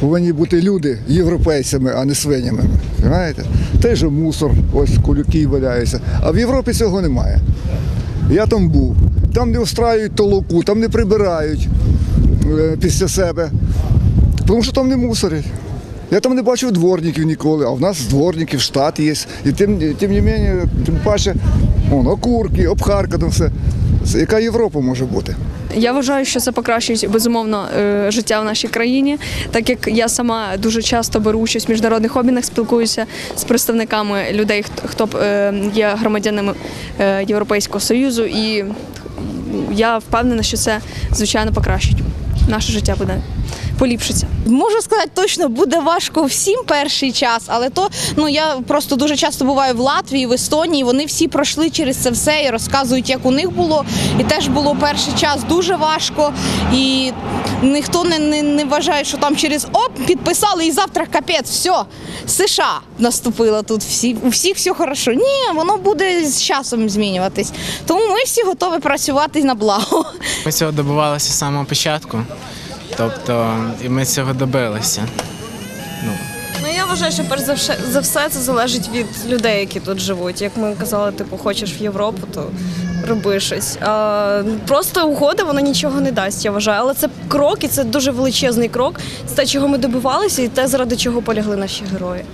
Повинні бути люди європейцями, а не свинями. Знаєте? Той же мусор, ось кулюки валяються. А в Європі цього немає. Я там був. Там не устраюють толоку, там не прибирають е, після себе. Тому що там не мусорять. Я там не бачив дворників ніколи, а в нас дворників, штат є. І тим, тим не менше, тим паче, он, окурки, обхарка, там все. Яка Європа може бути? Я вважаю, що це покращить безумовно е, життя в нашій країні, так як я сама дуже часто беру участь в міжнародних обмінах, спілкуюся з представниками людей, хто- хто е, є громадянами е, Європейського союзу, і я впевнена, що це звичайно покращить наше життя буде поліпшиться. Можу сказати точно, буде важко всім перший час, але то ну я просто дуже часто буваю в Латвії, в Естонії. Вони всі пройшли через це все і розказують, як у них було. І теж було перший час дуже важко. І ніхто не, не, не вважає, що там через оп підписали і завтра капець, все, США наступило тут. Всі у всіх все хорошо. Ні, воно буде з часом змінюватись. Тому ми всі готові працювати на благо. Ми цього добивалися з самого початку. Тобто, і ми цього добилися. Ну я вважаю, що перш за все, за все це залежить від людей, які тут живуть. Як ми казали, типу, хочеш в Європу, то роби щось. А, просто угода вона нічого не дасть, я вважаю. Але це крок, і це дуже величезний крок. Це те, чого ми добивалися, і те, заради чого полягли наші герої.